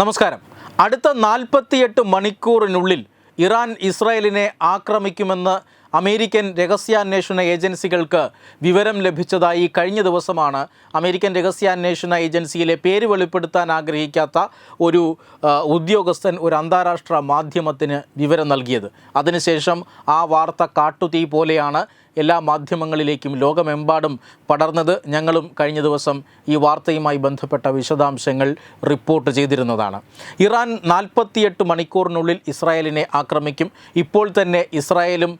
നമസ്കാരം. അടുത്ത നാൽപ്പത്തിയെട്ട് മണിക്കൂറിനുള്ളിൽ ഇറാൻ ഇസ്രായേലിനെ ആക്രമിക്കുമെന്ന് അമേരിക്കൻ രഹസ്യാന്വേഷണ ഏജൻസികൾക്ക് വിവരം ലഭിച്ചതായി കഴിഞ്ഞ ദിവസമാണ് അമേരിക്കൻ രഹസ്യാന്വേഷണ ഏജൻസിയിലെ പേര് വെളിപ്പെടുത്താൻ ആഗ്രഹിക്കാത്ത ഒരു ഉദ്യോഗസ്ഥൻ ഒരു അന്താരാഷ്ട്ര മാധ്യമത്തിന് വിവരം നൽകിയത്. അതിനുശേഷം ആ വാർത്ത കാട്ടുതീ പോലെയാണ് എല്ലാ മാധ്യമങ്ങളിലേക്കും ലോകമെമ്പാടും പടർന്നത് ഞങ്ങളും കഴിഞ്ഞ ദിവസം ഈ വാർത്തയുമായി ബന്ധപ്പെട്ട വിശദാംശങ്ങൾ റിപ്പോർട്ട് ചെയ്തിരുന്നതാണ്. ഇറാൻ നാൽപ്പത്തിയെട്ട് മണിക്കൂറിനുള്ളിൽ ഇസ്രായേലിനെ ആക്രമിക്കും. ഇപ്പോൾ തന്നെ ഇസ്രായേലും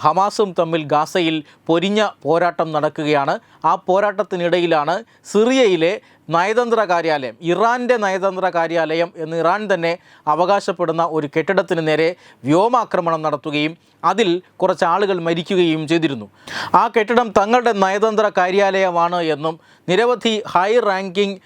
ഹമാസും തമ്മിൽ ഗാസയിൽ പൊരിഞ്ഞ പോരാട്ടം നടക്കുകയാണ്. ആ പോരാട്ടത്തിനിടയിലാണ് സിറിയയിലെ നയതന്ത്ര കാര്യാലയം ഇറാന്റെ നയതന്ത്ര കാര്യാലയം എന്ന് ഇറാൻ തന്നെ അവകാശപ്പെടുന്ന ഒരു കെട്ടിടത്തിന് നേരെ വ്യോമാക്രമണം നടത്തുകയും അതിൽ കുറച്ച് ആളുകൾ മരിക്കുകയും ചെയ്തിരുന്നു. ആ കെട്ടിടം തങ്ങളുടെ നയതന്ത്ര കാര്യാലയമാണ് എന്നും നിരവധി ഹൈ റാങ്കിംഗ്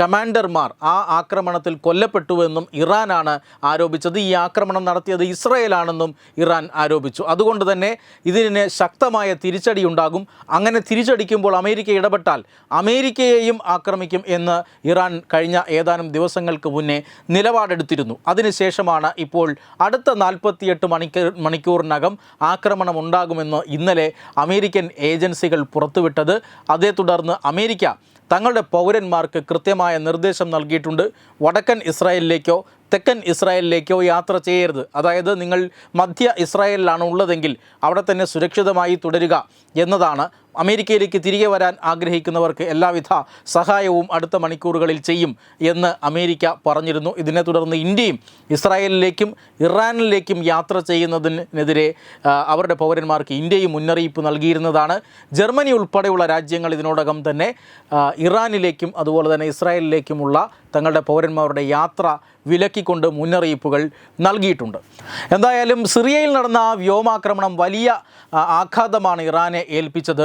കമാൻഡർമാർ ആ ആക്രമണത്തിൽ കൊല്ലപ്പെട്ടുവെന്നും ഇറാനാണ് ആരോപിച്ചത്. ഈ ആക്രമണം നടത്തിയത് ഇസ്രയേലാണെന്നും ഇറാൻ ആരോപിച്ചു. അതുകൊണ്ട് തന്നെ ഇതിന് ശക്തമായ തിരിച്ചടി ഉണ്ടാകും അങ്ങനെ തിരിച്ചടിക്കുമ്പോൾ അമേരിക്ക ഇടപെട്ടാൽ അമേരിക്കയെയും ആക്രമിക്കും എന്ന് ഇറാൻ കഴിഞ്ഞ ഏതാനും ദിവസങ്ങൾക്ക് മുന്നേ നിലപാടെടുത്തിരുന്നു. അതിനുശേഷമാണ് ഇപ്പോൾ അടുത്ത നാൽപ്പത്തിയെട്ട് മണിക്കൂർ മണിക്കൂറിനകം ആക്രമണം ഉണ്ടാകുമെന്ന് ഇന്നലെ അമേരിക്കൻ ഏജൻസികൾ പുറത്തുവിട്ടത്. അതേ തുടർന്ന് അമേരിക്ക തങ്ങളുടെ പൗരന്മാർക്ക് കൃത്യമായ നിർദ്ദേശം നൽകിയിട്ടുണ്ട്. വടക്കൻ ഇസ്രായേലിലേക്കോ തെക്കൻ ഇസ്രായേലിലേക്കോ യാത്ര ചെയ്യരുത്. അതായത് നിങ്ങൾ മധ്യ ഇസ്രായേലിലാണ് ഉള്ളതെങ്കിൽ അവിടെ തന്നെ സുരക്ഷിതമായി തുടരുക എന്നതാണ് അമേരിക്കയിലേക്ക് തിരികെ വരാൻ ആഗ്രഹിക്കുന്നവർക്ക് എല്ലാവിധ സഹായവും അടുത്ത മണിക്കൂറുകളിൽ ചെയ്യും എന്ന് അമേരിക്ക പറഞ്ഞിരുന്നു. ഇതിനെ തുടർന്ന് ഇന്ത്യയും ഇസ്രായേലിലേക്കും ഇറാനിലേക്കും യാത്ര ചെയ്യുന്നതിനെതിരെ അവരുടെ പൗരന്മാർക്ക് ഇന്ത്യയും മുന്നറിയിപ്പ് നൽകിയിരുന്നതാണ്. ജർമ്മനി ഉൾപ്പെടെയുള്ള രാജ്യങ്ങൾ ഇതിനോടകം തന്നെ ഇറാനിലേക്കും അതുപോലെ തന്നെ ഇസ്രായേലിലേക്കുമുള്ള തങ്ങളുടെ പൗരന്മാരുടെ യാത്ര വിലക്കിക്കൊണ്ട് മുന്നറിയിപ്പുകൾ നൽകിയിട്ടുണ്ട്. എന്തായാലും സിറിയയിൽ നടന്ന വ്യോമാക്രമണം വലിയ ആഘാതമാണ് ഇറാനെ ഏൽപ്പിച്ചത്.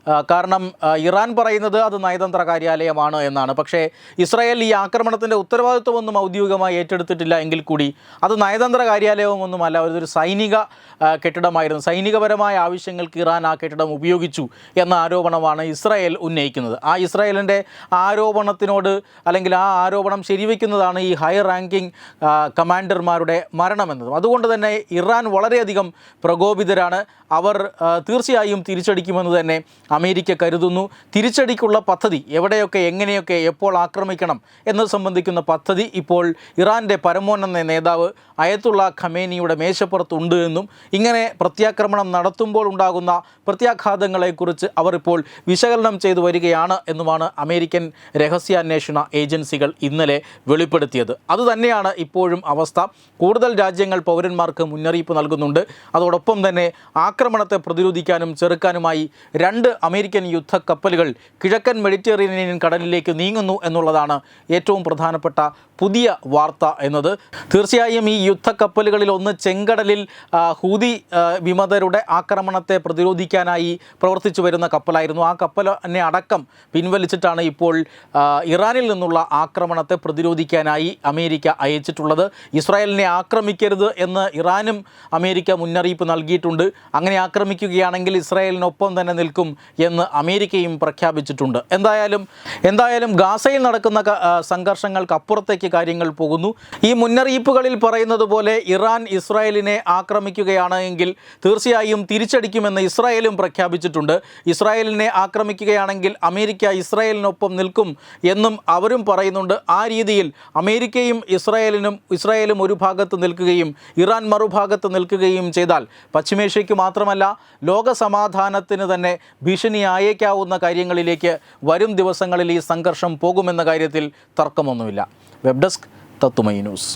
കാരണം ഇറാൻ പറയുന്നത് അത് നയതന്ത്ര കാര്യാലയമാണ് എന്നാണ്. പക്ഷേ ഇസ്രായേൽ ഈ ആക്രമണത്തിന്റെ ഉത്തരവാദിത്വമൊന്നും ഔദ്യോഗികമായി ഏറ്റെടുത്തിട്ടില്ല എങ്കിൽ കൂടി അത് നയതന്ത്ര കാര്യാലയമൊന്നുമല്ല അതൊരു സൈനിക കെട്ടിടമായിരുന്നു. സൈനികപരമായ ആവശ്യങ്ങൾക്ക് ഇറാൻ ആ കെട്ടിടം ഉപയോഗിച്ചു എന്ന ആരോപണമാണ് ഇസ്രായേൽ ഉന്നയിക്കുന്നത്. ആ ഇസ്രായേലിന്റെ ആരോപണത്തിനോട് അല്ലെങ്കിൽ ആ ആരോപണം ശരിവയ്ക്കുന്നതാണ് ഈ ഹൈ റാങ്കിങ് കമാൻഡർമാരുടെ മരണമെന്നതും. അതുകൊണ്ട് തന്നെ ഇറാൻ വളരെയധികം പ്രകോപിതരാണ്. അവർ തീർച്ചയായും തിരിച്ചടിക്കുമെന്ന് തന്നെ അമേരിക്ക കരുതുന്നു. തിരിച്ചടിക്കുള്ള പദ്ധതി എവിടെയൊക്കെ എങ്ങനെയൊക്കെ എപ്പോൾ ആക്രമിക്കണം എന്നത് സംബന്ധിക്കുന്ന പദ്ധതി ഇപ്പോൾ ഇറാന്റെ പരമോന്നത നേതാവ് അയത്തുള്ള ഖമേനിയുടെ മേശപ്പുറത്തുണ്ട് എന്നും ഇങ്ങനെ പ്രത്യാക്രമണം നടത്തുമ്പോൾ ഉണ്ടാകുന്ന പ്രത്യാഘാതങ്ങളെക്കുറിച്ച് അവർ ഇപ്പോൾ വിശകലനം ചെയ്തു വരികയാണ് എന്നുമാണ് അമേരിക്കൻ രഹസ്യാന്വേഷണ ഏജൻസികൾ ഇന്നലെ വെളിപ്പെടുത്തിയത്. അതുതന്നെയാണ് ഇപ്പോഴും അവസ്ഥ. കൂടുതൽ രാജ്യങ്ങൾ പൗരന്മാർക്ക് മുന്നറിയിപ്പ് നൽകുന്നുണ്ട്. അതോടൊപ്പം തന്നെ ആക്രമണത്തെ പ്രതിരോധിക്കാനും ചെറുക്കാനുമായി രണ്ട് അമേരിക്കൻ യുദ്ധക്കപ്പലുകൾ കിഴക്കൻ മെഡിറ്ററേനിയൻ കടലിലേക്ക് നീങ്ങുന്നു എന്നുള്ളതാണ് ഏറ്റവും പ്രധാനപ്പെട്ട പുതിയ വാർത്ത എന്നത്. തീർച്ചയായും ഈ യുദ്ധക്കപ്പലുകളിൽ ഒന്ന് ചെങ്കടലിൽ ഹൂതി വിമതരുടെ ആക്രമണത്തെ പ്രതിരോധിക്കാനായി പ്രവർത്തിച്ചു വരുന്ന കപ്പലായിരുന്നു. ആ കപ്പലിനെ അടക്കം പിൻവലിച്ചിട്ടാണ് ഇപ്പോൾ ഇറാനിൽ നിന്നുള്ള ആക്രമണത്തെ പ്രതിരോധിക്കാനായി അമേരിക്ക അയച്ചിട്ടുള്ളത്. ഇസ്രായേലിനെ ആക്രമിക്കരുത് എന്ന് ഇറാനും അമേരിക്ക മുന്നറിയിപ്പ് നൽകിയിട്ടുണ്ട്. അങ്ങനെ ആക്രമിക്കുകയാണെങ്കിൽ ഇസ്രായേലിനൊപ്പം തന്നെ നിൽക്കും എന്ന് അമേരിക്കയും പ്രഖ്യാപിച്ചിട്ടുണ്ട്. എന്തായാലും എന്തായാലും ഗാസയിൽ നടക്കുന്ന സംഘർഷങ്ങൾക്ക് അപ്പുറത്തേക്ക് കാര്യങ്ങൾ പോകുന്നു. ഈ മുന്നറിയിപ്പുകളിൽ പറയുന്നത് പോലെ ഇറാൻ ഇസ്രായേലിനെ ആക്രമിക്കുകയാണ് എങ്കിൽ തീർച്ചയായും തിരിച്ചടിക്കുമെന്ന് ഇസ്രായേലും പ്രഖ്യാപിച്ചിട്ടുണ്ട്. ഇസ്രായേലിനെ ആക്രമിക്കുകയാണെങ്കിൽ അമേരിക്ക ഇസ്രായേലിനൊപ്പം നിൽക്കും എന്നും അവരും പറയുന്നുണ്ട്. ആ രീതിയിൽ അമേരിക്കയും ഇസ്രായേലിനും ഇസ്രായേലും ഒരു ഭാഗത്ത് നിൽക്കുകയും ഇറാൻ മറുഭാഗത്ത് നിൽക്കുകയും ചെയ്താൽ പശ്ചിമേഷ്യയ്ക്ക് മാത്രമല്ല ലോക സമാധാനത്തിന് തന്നെ ഭീഷണിയായേക്കാവുന്ന കാര്യങ്ങളിലേക്ക് വരും ദിവസങ്ങളിൽ ഈ സംഘർഷം പോകുമെന്ന കാര്യത്തിൽ തർക്കമൊന്നുമില്ല. വെബ് ഡെസ്ക് തത്തുമൈ ന്യൂസ്.